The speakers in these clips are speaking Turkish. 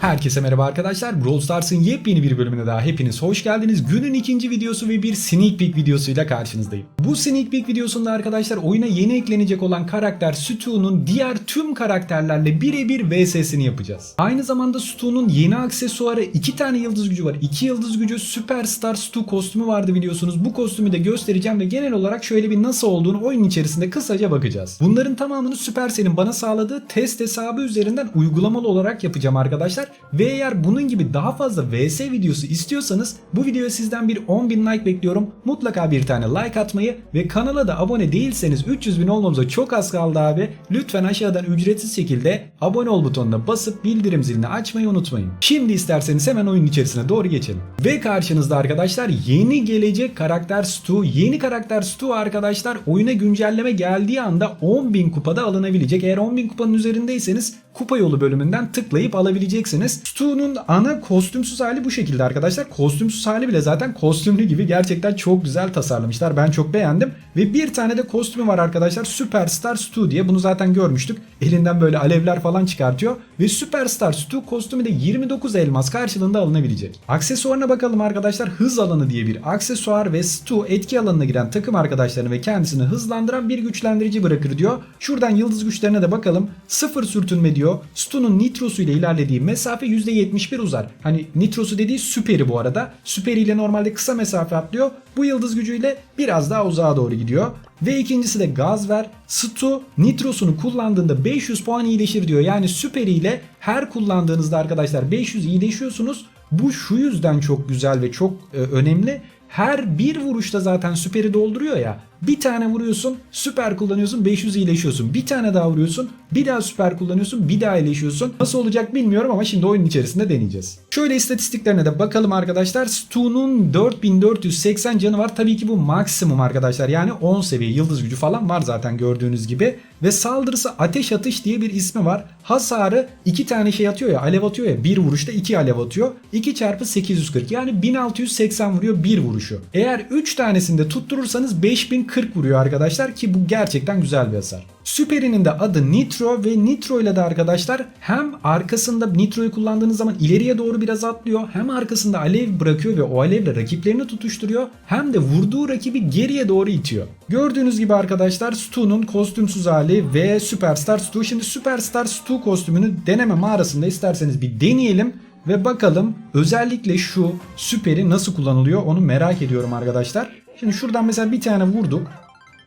Herkese merhaba arkadaşlar. Brawl Stars'ın yepyeni bir bölümüne daha hepiniz hoş geldiniz. Günün ikinci videosu ve bir sneak peek videosuyla karşınızdayım. Bu sneak peek videosunda arkadaşlar oyuna yeni eklenecek olan karakter Stu'nun diğer tüm karakterlerle birebir VS'sini yapacağız. Aynı zamanda Stu'nun yeni aksesuarı iki tane yıldız gücü var. İki yıldız gücü Superstar Stu kostümü vardı biliyorsunuz. Bu kostümü de göstereceğim ve genel olarak şöyle bir nasıl olduğunu oyun içerisinde kısaca bakacağız. Bunların tamamını Supercell'in bana sağladığı test hesabı üzerinden uygulamalı olarak yapacağım arkadaşlar. Ve eğer bunun gibi daha fazla VS videosu istiyorsanız bu videoya sizden bir 10.000 like bekliyorum. Mutlaka bir tane like atmayı ve kanala da abone değilseniz 300 bin olmamıza çok az kaldı abi. Lütfen aşağıdan ücretsiz şekilde abone ol butonuna basıp bildirim zilini açmayı unutmayın. Şimdi isterseniz hemen oyun içerisine doğru geçelim. Ve karşınızda arkadaşlar yeni gelecek karakter Stu. Yeni karakter Stu arkadaşlar oyuna güncelleme geldiği anda 10.000 kupada alınabilecek. Eğer 10.000 kupanın üzerindeyseniz kupa yolu bölümünden tıklayıp alabileceksiniz. Stu'nun ana kostümsüz hali bu şekilde arkadaşlar. Kostümsüz hali bile zaten kostümlü gibi gerçekten çok güzel tasarlamışlar. Ben çok beğendim. Ve bir tane de kostümü var arkadaşlar. Superstar Stu diye. Bunu zaten görmüştük. Elinden böyle alevler falan çıkartıyor. Ve Superstar Stu kostümü de 29 elmas karşılığında alınabilecek. Aksesuarına bakalım arkadaşlar. Hız alanı diye bir aksesuar ve Stu etki alanına giren takım arkadaşlarını ve kendisini hızlandıran bir güçlendirici bırakır diyor. Şuradan yıldız güçlerine de bakalım. Sıfır sürtünme diyor. Stu'nun nitrosu ile ilerlediği mesafe %71 uzar. Hani nitrosu dediği süperi bu arada. Süperi ile normalde kısa mesafe atlıyor. Bu yıldız gücüyle biraz daha uzağa doğru gidiyor. Ve ikincisi de gaz ver. Stu nitrosunu kullandığında 500 puan iyileşir diyor. Yani süperiyle her kullandığınızda arkadaşlar 500 iyileşiyorsunuz. Bu şu yüzden çok güzel ve çok e, önemli. Her bir vuruşta zaten süperi dolduruyor ya. Bir tane vuruyorsun süper kullanıyorsun 500 iyileşiyorsun. Bir tane daha vuruyorsun bir daha süper kullanıyorsun bir daha iyileşiyorsun. Nasıl olacak bilmiyorum ama şimdi oyun içerisinde deneyeceğiz. Şöyle istatistiklerine de bakalım arkadaşlar. Stu'nun 4480 canı var. Tabii ki bu maksimum arkadaşlar. Yani 10 seviye yıldız gücü falan var zaten gördüğünüz gibi. Ve saldırısı ateş atış diye bir ismi var. Hasarı 2 tane şey atıyor ya alev atıyor ya. Bir vuruşta 2 alev atıyor. 2 çarpı 840 yani 1680 vuruyor bir vuruşu. Eğer 3 tanesinde tutturursanız 5000 40 vuruyor arkadaşlar ki bu gerçekten güzel bir hasar. Süperinin de adı Nitro ve Nitro ile de arkadaşlar hem arkasında Nitro'yu kullandığınız zaman ileriye doğru biraz atlıyor hem arkasında alev bırakıyor ve o alevle rakiplerini tutuşturuyor hem de vurduğu rakibi geriye doğru itiyor. Gördüğünüz gibi arkadaşlar Stu'nun kostümsüz hali ve Superstar Stu. Şimdi Superstar Stu kostümünü deneme mağarasında isterseniz bir deneyelim ve bakalım özellikle şu süperi nasıl kullanılıyor onu merak ediyorum arkadaşlar. Şimdi şuradan mesela bir tane vurduk.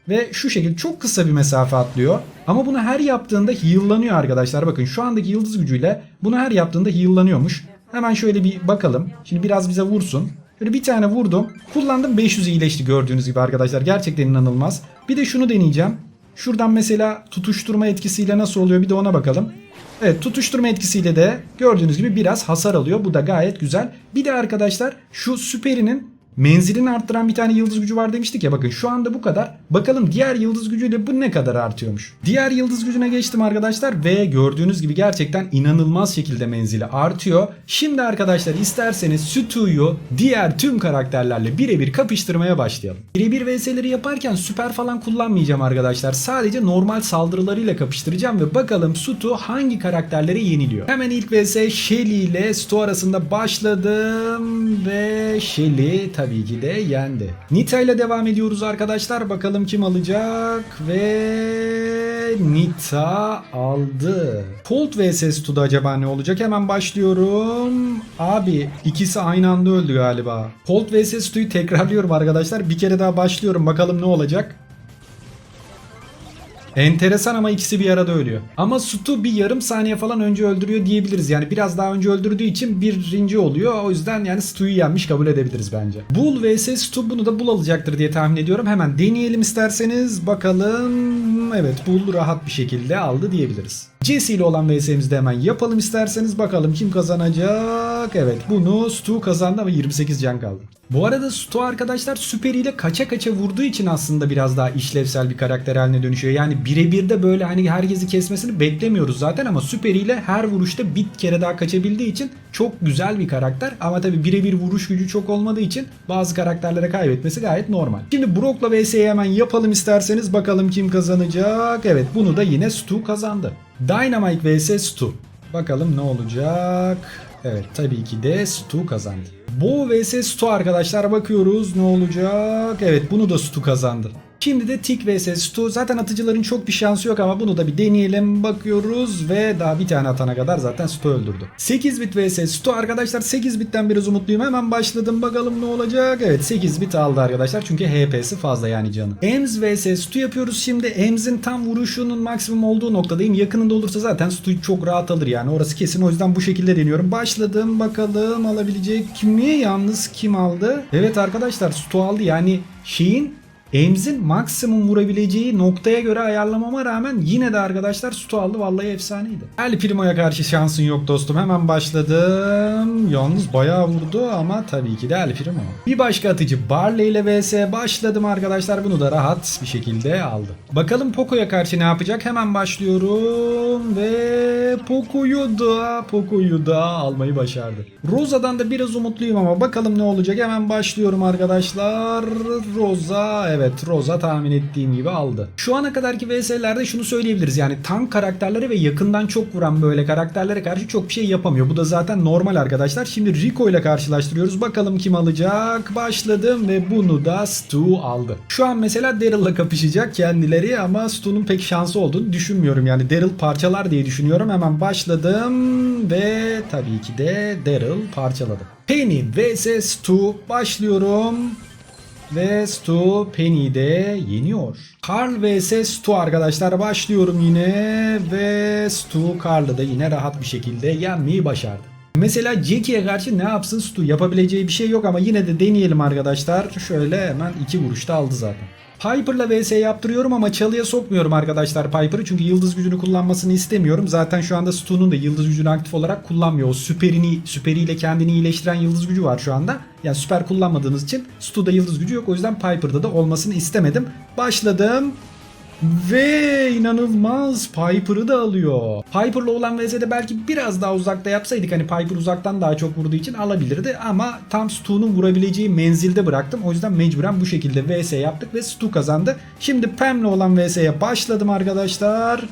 Ve şu şekilde çok kısa bir mesafe atlıyor. Ama bunu her yaptığında heal'lanıyor arkadaşlar. Bakın şu andaki yıldız gücüyle bunu her yaptığında heal'lanıyormuş. Hemen şöyle bir bakalım. Şimdi biraz bize vursun. Böyle bir tane vurdum. Kullandım 500 iyileşti gördüğünüz gibi arkadaşlar. Gerçekten inanılmaz. Bir de şunu deneyeceğim. Şuradan mesela tutuşturma etkisiyle nasıl oluyor bir de ona bakalım. Evet tutuşturma etkisiyle de gördüğünüz gibi biraz hasar alıyor. Bu da gayet güzel. Bir de arkadaşlar şu süperinin menzilini arttıran bir tane yıldız gücü var demiştik ya bakın şu anda bu kadar. Bakalım diğer yıldız gücüyle bu ne kadar artıyormuş. Diğer yıldız gücüne geçtim arkadaşlar ve gördüğünüz gibi gerçekten inanılmaz şekilde menzili artıyor. Şimdi arkadaşlar isterseniz Stu'yu diğer tüm karakterlerle birebir kapıştırmaya başlayalım. Birebir vs'leri yaparken süper falan kullanmayacağım arkadaşlar. Sadece normal saldırılarıyla kapıştıracağım ve bakalım Stu hangi karakterleri yeniliyor. Hemen ilk vs Shelly ile Stu arasında başladım ve Shelly tabii ki de yendi. Nita ile devam ediyoruz arkadaşlar. Bakalım kim alacak ve Nita aldı. Colt vs Stu'da acaba ne olacak? Hemen başlıyorum. Abi ikisi aynı anda öldü galiba. Colt vs Stu'yu tekrarlıyorum arkadaşlar. Bir kere daha başlıyorum. Bakalım ne olacak? Enteresan ama ikisi bir arada ölüyor. Ama Stu bir yarım saniye falan önce öldürüyor diyebiliriz. Yani biraz daha önce öldürdüğü için birinci oluyor. O yüzden yani Stu'yu yenmiş kabul edebiliriz bence. Bull vs Stu bunu da Bull alacaktır diye tahmin ediyorum. Hemen deneyelim isterseniz. Bakalım. Evet Bull rahat bir şekilde aldı diyebiliriz. Jesse ile olan vs'imizi de hemen yapalım isterseniz. Bakalım kim kazanacak. Evet bunu Stu kazandı ama 28 can kaldı. Bu arada Stu arkadaşlar süperiyle kaça kaça vurduğu için aslında biraz daha işlevsel bir karakter haline dönüşüyor. Yani birebir de böyle hani herkesi kesmesini beklemiyoruz zaten ama süperiyle her vuruşta bir kere daha kaçabildiği için çok güzel bir karakter. Ama tabi birebir vuruş gücü çok olmadığı için bazı karakterlere kaybetmesi gayet normal. Şimdi Brock'la vs'yi hemen yapalım isterseniz bakalım kim kazanacak. Evet bunu da yine Stu kazandı. Dynamite vs Stu. Bakalım ne olacak. Evet tabii ki de Stu kazandı. Bo vs Stu arkadaşlar bakıyoruz ne olacak. Evet bunu da Stu kazandı. Şimdi de Tik vs Stu. Zaten atıcıların çok bir şansı yok ama bunu da bir deneyelim. Bakıyoruz ve daha bir tane atana kadar zaten Stu öldürdü. 8 bit vs Stu arkadaşlar 8 bitten biraz umutluyum. Hemen başladım bakalım ne olacak. Evet 8 bit aldı arkadaşlar çünkü HP'si fazla yani canı. Ems vs Stu yapıyoruz şimdi. Ems'in tam vuruşunun maksimum olduğu noktadayım. Yakınında olursa zaten Stu çok rahat alır yani. Orası kesin o yüzden bu şekilde deniyorum. Başladım bakalım alabilecek kimi yalnız kim aldı? Evet arkadaşlar Stu aldı yani şeyin Ems'in maksimum vurabileceği noktaya göre ayarlamama rağmen yine de arkadaşlar Stu aldı. Vallahi efsaneydi. El Primo'ya karşı şansın yok dostum. Hemen başladım. Yalnız bayağı vurdu ama tabii ki de El Primo. Bir başka atıcı Barley ile vs başladım arkadaşlar. Bunu da rahat bir şekilde aldı. Bakalım Poco'ya karşı ne yapacak? Hemen başlıyorum ve Poco'yu da Poco'yu da almayı başardı. Rosa'dan da biraz umutluyum ama bakalım ne olacak? Hemen başlıyorum arkadaşlar. Rosa evet Rosa tahmin ettiğim gibi aldı. Şu ana kadarki VS'lerde şunu söyleyebiliriz. Yani tank karakterleri ve yakından çok vuran böyle karakterlere karşı çok bir şey yapamıyor. Bu da zaten normal arkadaşlar. Şimdi Rico ile karşılaştırıyoruz. Bakalım kim alacak? Başladım ve bunu da Stu aldı. Şu an mesela Daryl'la kapışacak kendileri ama Stu'nun pek şansı olduğunu düşünmüyorum. Yani Daryl parçalar diye düşünüyorum. Hemen başladım ve tabii ki de Daryl parçaladı. Penny vs Stu başlıyorum. Ve Stu Penny'i de yeniyor. Carl vs Stu arkadaşlar başlıyorum yine ve Stu Carl'ı da yine rahat bir şekilde yenmeyi başardı. Mesela Jackie'ye karşı ne yapsın Stu? Yapabileceği bir şey yok ama yine de deneyelim arkadaşlar. Şöyle hemen iki vuruşta aldı zaten. Piper'la vs yaptırıyorum ama çalıya sokmuyorum arkadaşlar Piper'ı çünkü yıldız gücünü kullanmasını istemiyorum. Zaten şu anda Stu'nun da yıldız gücünü aktif olarak kullanmıyor. O süperini, süperiyle kendini iyileştiren yıldız gücü var şu anda. Yani süper kullanmadığınız için Stu'da yıldız gücü yok. O yüzden Piper'da da olmasını istemedim. Başladım. Ve inanılmaz Piper'ı da alıyor. Piper'la olan VS'de belki biraz daha uzakta yapsaydık hani Piper uzaktan daha çok vurduğu için alabilirdi ama tam Stu'nun vurabileceği menzilde bıraktım. O yüzden mecburen bu şekilde VS yaptık ve Stu kazandı. Şimdi Pam'le olan VS'ye başladım arkadaşlar.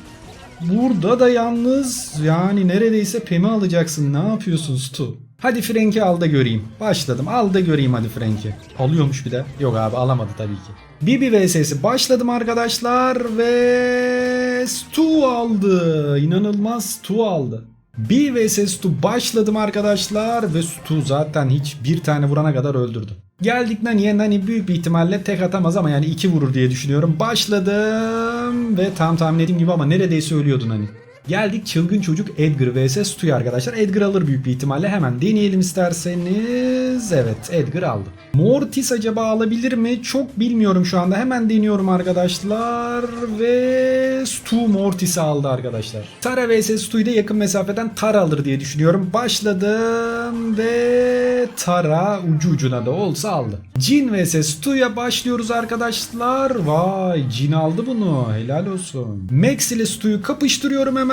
Burada da yalnız yani neredeyse Pam'i alacaksın. Ne yapıyorsun Stu? Hadi Frank'i al da göreyim. Başladım. Al da göreyim hadi Frank'i. Alıyormuş bir de. Yok abi alamadı tabii ki. Bibi vs'si başladım arkadaşlar ve Stu aldı. İnanılmaz Stu aldı. Bir vs Stu başladım arkadaşlar ve Stu zaten hiç bir tane vurana kadar öldürdü. Geldik Nani'ye Nani büyük bir ihtimalle tek atamaz ama yani iki vurur diye düşünüyorum. Başladım ve tam tahmin ettiğim gibi ama neredeyse ölüyordu Nani. Geldik çılgın çocuk Edgar vs Stu'ya arkadaşlar. Edgar alır büyük bir ihtimalle. Hemen deneyelim isterseniz. Evet Edgar aldı. Mortis acaba alabilir mi? Çok bilmiyorum şu anda. Hemen deniyorum arkadaşlar. Ve Stu Mortis'i aldı arkadaşlar. Tara vs Stu'yu da yakın mesafeden Tara alır diye düşünüyorum. Başladım ve Tara ucu ucuna da olsa aldı. Jin vs Stu'ya başlıyoruz arkadaşlar. Vay Jin aldı bunu. Helal olsun. Max ile Stu'yu kapıştırıyorum hemen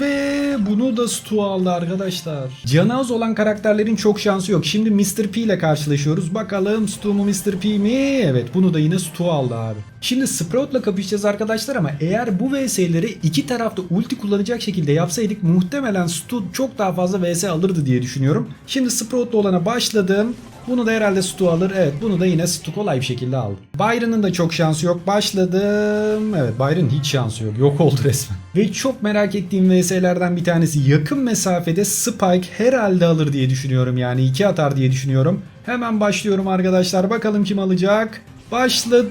ve bunu da Stu aldı arkadaşlar. Canı az olan karakterlerin çok şansı yok. Şimdi Mr. P ile karşılaşıyoruz. Bakalım Stu mu Mr. P mi? Evet bunu da yine Stu aldı abi. Şimdi Sprout'la kapışacağız arkadaşlar ama eğer bu VS'leri iki tarafta ulti kullanacak şekilde yapsaydık muhtemelen Stu çok daha fazla VS alırdı diye düşünüyorum. Şimdi Sprout'la olana başladım. Bunu da herhalde Stu alır. Evet bunu da yine Stu kolay bir şekilde aldı. Byron'ın da çok şansı yok. Başladım. Evet Byron'ın hiç şansı yok. Yok oldu resmen. Ve çok merak ettiğim VS'lerden bir tanesi. Yakın mesafede Spike herhalde alır diye düşünüyorum. Yani iki atar diye düşünüyorum. Hemen başlıyorum arkadaşlar. Bakalım kim alacak. Başladım.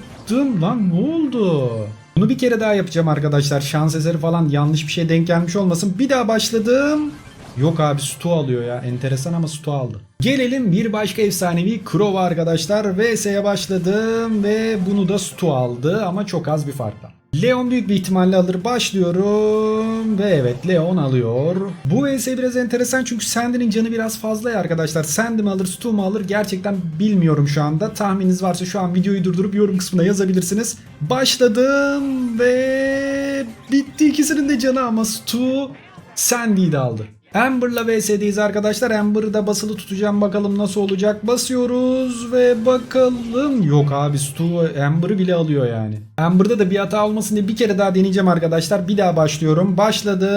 Lan ne oldu? Bunu bir kere daha yapacağım arkadaşlar. Şans eseri falan yanlış bir şey denk gelmiş olmasın. Bir daha başladım. Yok abi Stu alıyor ya. Enteresan ama Stu aldı. Gelelim bir başka efsanevi Crow arkadaşlar. VS'ye başladım ve bunu da Stu aldı ama çok az bir farkla. Leon büyük bir ihtimalle alır. Başlıyorum ve evet Leon alıyor. Bu VS biraz enteresan çünkü Sandy'nin canı biraz fazla ya arkadaşlar. Sandy mi alır Stu mu alır gerçekten bilmiyorum şu anda. Tahmininiz varsa şu an videoyu durdurup yorum kısmına yazabilirsiniz. Başladım ve bitti ikisinin de canı ama Stu Sandy'yi de aldı. Amber'la VS'deyiz arkadaşlar. Amber'ı basılı tutacağım. Bakalım nasıl olacak. Basıyoruz ve bakalım. Yok abi Stu Amber'ı bile alıyor yani. Amber'da da bir hata olmasın diye bir kere daha deneyeceğim arkadaşlar. Bir daha başlıyorum. Başladım.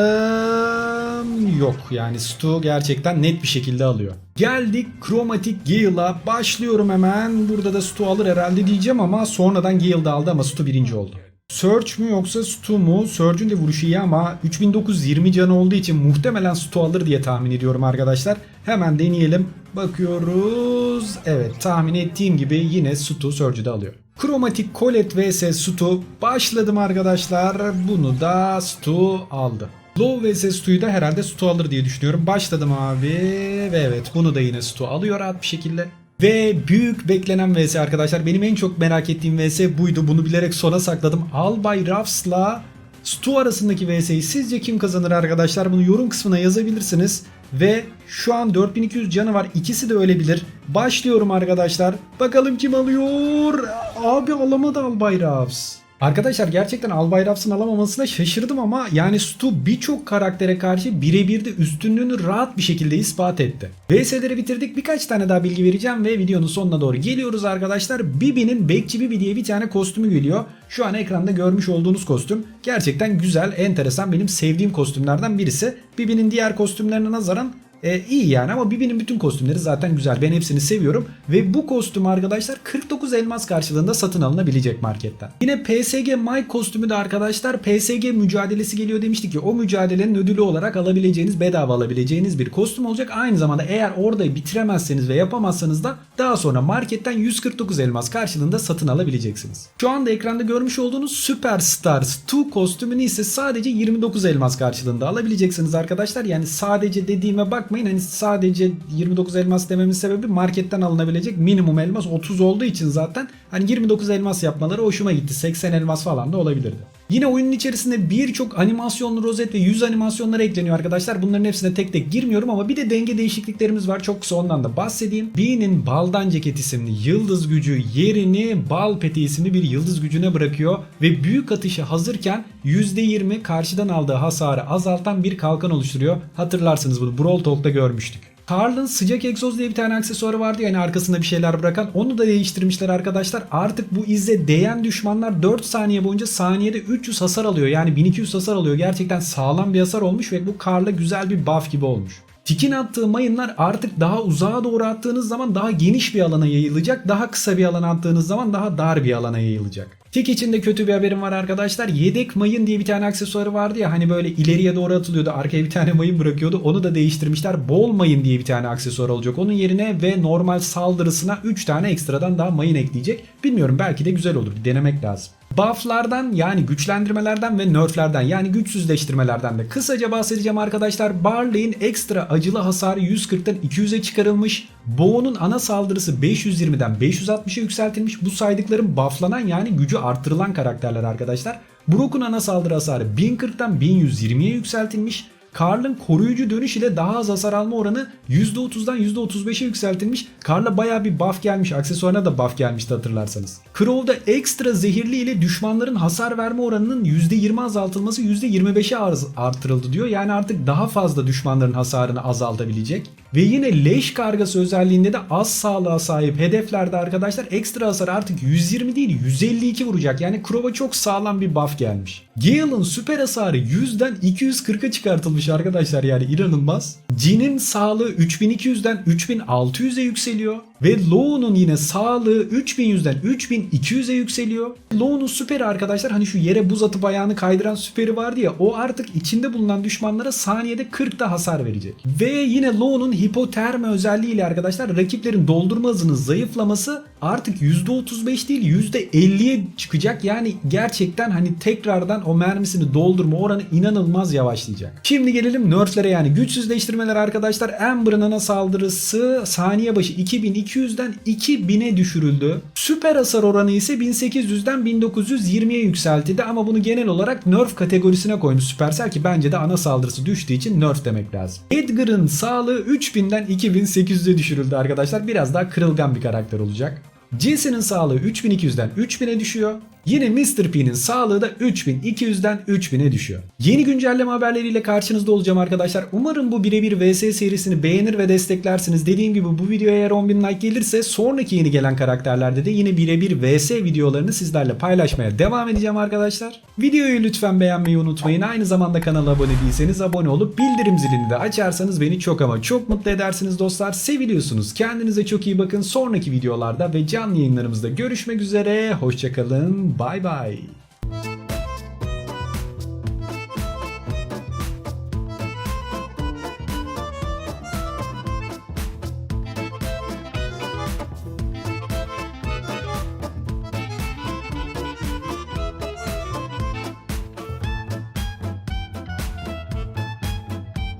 yok. Yani Stu gerçekten net bir şekilde alıyor. Geldik Chromatic Gale'a. Başlıyorum hemen. Burada da Stu alır herhalde diyeceğim ama sonradan Gale aldı ama Stu birinci oldu. Surge mü yoksa Stu mu? Surge'ün de vuruşu iyi ama 3920 canı olduğu için muhtemelen Stu alır diye tahmin ediyorum arkadaşlar. Hemen deneyelim. Bakıyoruz. Evet tahmin ettiğim gibi yine Stu Surge'ü de alıyor. Chromatic Colette vs Stu. Başladım arkadaşlar. Bunu da Stu aldı. Low vs Stu'yu da herhalde Stu alır diye düşünüyorum. Başladım abi. Ve evet bunu da yine Stu alıyor rahat bir şekilde. Ve büyük beklenen vs arkadaşlar. Benim en çok merak ettiğim vs buydu. Bunu bilerek sona sakladım. Albay Ruffs'la Stu arasındaki vs'yi sizce kim kazanır arkadaşlar? Bunu yorum kısmına yazabilirsiniz. Ve şu an 4200 canı var. İkisi de ölebilir. Başlıyorum arkadaşlar. Bakalım kim alıyor? Abi alamadı Albay Ruffs. Arkadaşlar gerçekten Albay Ruffs'ın alamamasına şaşırdım ama yani Stu birçok karaktere karşı birebir de üstünlüğünü rahat bir şekilde ispat etti. VS'leri bitirdik. Birkaç tane daha bilgi vereceğim ve videonun sonuna doğru geliyoruz arkadaşlar. Bibi'nin Bekçi Bibi diye bir tane kostümü geliyor. Şu an ekranda görmüş olduğunuz kostüm. Gerçekten güzel, enteresan. Benim sevdiğim kostümlerden birisi. Bibi'nin diğer kostümlerine nazaran e, iyi yani ama Bibi'nin bütün kostümleri zaten güzel. Ben hepsini seviyorum. Ve bu kostüm arkadaşlar 49 elmas karşılığında satın alınabilecek marketten. Yine PSG Mike kostümü de arkadaşlar PSG mücadelesi geliyor demiştik ki o mücadelenin ödülü olarak alabileceğiniz bedava alabileceğiniz bir kostüm olacak. Aynı zamanda eğer orada bitiremezseniz ve yapamazsanız da daha sonra marketten 149 elmas karşılığında satın alabileceksiniz. Şu anda ekranda görmüş olduğunuz Superstars 2 kostümünü ise sadece 29 elmas karşılığında alabileceksiniz arkadaşlar. Yani sadece dediğime bakmayın hani sadece 29 elmas dememin sebebi marketten alınabilecek minimum elmas 30 olduğu için zaten hani 29 elmas yapmaları hoşuma gitti. 80 elmas falan da olabilirdi. Yine oyunun içerisinde birçok animasyonlu rozet ve yüz animasyonları ekleniyor arkadaşlar. Bunların hepsine tek tek girmiyorum ama bir de denge değişikliklerimiz var. Çok kısa ondan da bahsedeyim. Bee'nin Baldan Ceket isimli yıldız gücü yerini Bal Peti isimli bir yıldız gücüne bırakıyor ve büyük atışı hazırken %20 karşıdan aldığı hasarı azaltan bir kalkan oluşturuyor. Hatırlarsınız bunu Brawl Talk'ta görmüştük. Karl'ın sıcak egzoz diye bir tane aksesuarı vardı yani arkasında bir şeyler bırakan. Onu da değiştirmişler arkadaşlar. Artık bu izle değen düşmanlar 4 saniye boyunca saniyede 300 hasar alıyor. Yani 1200 hasar alıyor. Gerçekten sağlam bir hasar olmuş ve bu Karl'a güzel bir buff gibi olmuş. Tikin attığı mayınlar artık daha uzağa doğru attığınız zaman daha geniş bir alana yayılacak. Daha kısa bir alana attığınız zaman daha dar bir alana yayılacak. Tik içinde kötü bir haberim var arkadaşlar. Yedek mayın diye bir tane aksesuarı vardı ya hani böyle ileriye doğru atılıyordu. Arkaya bir tane mayın bırakıyordu. Onu da değiştirmişler. Bol mayın diye bir tane aksesuar olacak. Onun yerine ve normal saldırısına 3 tane ekstradan daha mayın ekleyecek. Bilmiyorum belki de güzel olur. Bir denemek lazım. Bufflardan yani güçlendirmelerden ve nerflerden yani güçsüzleştirmelerden de kısaca bahsedeceğim arkadaşlar. Barley'in ekstra acılı hasarı 140'tan 200'e çıkarılmış. Bo'nun ana saldırısı 520'den 560'a yükseltilmiş. Bu saydıklarım bufflanan yani gücü artırılan karakterler arkadaşlar. Brock'un ana saldırı hasarı 1040'tan 1120'ye yükseltilmiş. Karl'ın koruyucu dönüş ile daha az hasar alma oranı %30'dan %35'e yükseltilmiş. Karl'a baya bir buff gelmiş. Aksesuarına da buff gelmişti hatırlarsanız. Crow'da ekstra zehirli ile düşmanların hasar verme oranının %20 azaltılması %25'e artırıldı diyor. Yani artık daha fazla düşmanların hasarını azaltabilecek. Ve yine leş kargası özelliğinde de az sağlığa sahip hedeflerde arkadaşlar ekstra hasar artık 120 değil 152 vuracak. Yani Crow'a çok sağlam bir buff gelmiş. Gale'ın süper hasarı 100'den 240'a çıkartılmış arkadaşlar yani inanılmaz. Jin'in sağlığı 3200'den 3600'e yükseliyor. Ve Low'un yine sağlığı 3100'den 3200'e yükseliyor. Low'un süperi arkadaşlar hani şu yere buz atıp ayağını kaydıran süperi vardı ya o artık içinde bulunan düşmanlara saniyede 40 da hasar verecek. Ve yine Low'un hipotermi özelliğiyle arkadaşlar rakiplerin doldurma hızının zayıflaması artık %35 değil %50'ye çıkacak. Yani gerçekten hani tekrardan o mermisini doldurma oranı inanılmaz yavaşlayacak. Şimdi gelelim nerflere yani güçsüzleştirmeler arkadaşlar. Amber'ın ana saldırısı saniye başı 2200'den 2000'e düşürüldü. Süper hasar oranı ise 1800'den 1920'ye yükseltildi ama bunu genel olarak nerf kategorisine koymuş Supercell ki bence de ana saldırısı düştüğü için nerf demek lazım. Edgar'ın sağlığı 3000'den 2800'e düşürüldü arkadaşlar. Biraz daha kırılgan bir karakter olacak. Jesse'nin sağlığı 3200'den 3000'e düşüyor. Yine Mr. P'nin sağlığı da 3200'den 3000'e düşüyor. Yeni güncelleme haberleriyle karşınızda olacağım arkadaşlar. Umarım bu birebir VS serisini beğenir ve desteklersiniz. Dediğim gibi bu videoya eğer 10.000 like gelirse sonraki yeni gelen karakterlerde de yine birebir VS videolarını sizlerle paylaşmaya devam edeceğim arkadaşlar. Videoyu lütfen beğenmeyi unutmayın. Aynı zamanda kanala abone değilseniz abone olup bildirim zilini de açarsanız beni çok ama çok mutlu edersiniz dostlar. Seviliyorsunuz. Kendinize çok iyi bakın. Sonraki videolarda ve canlı yayınlarımızda görüşmek üzere. Hoşçakalın. Bye bye.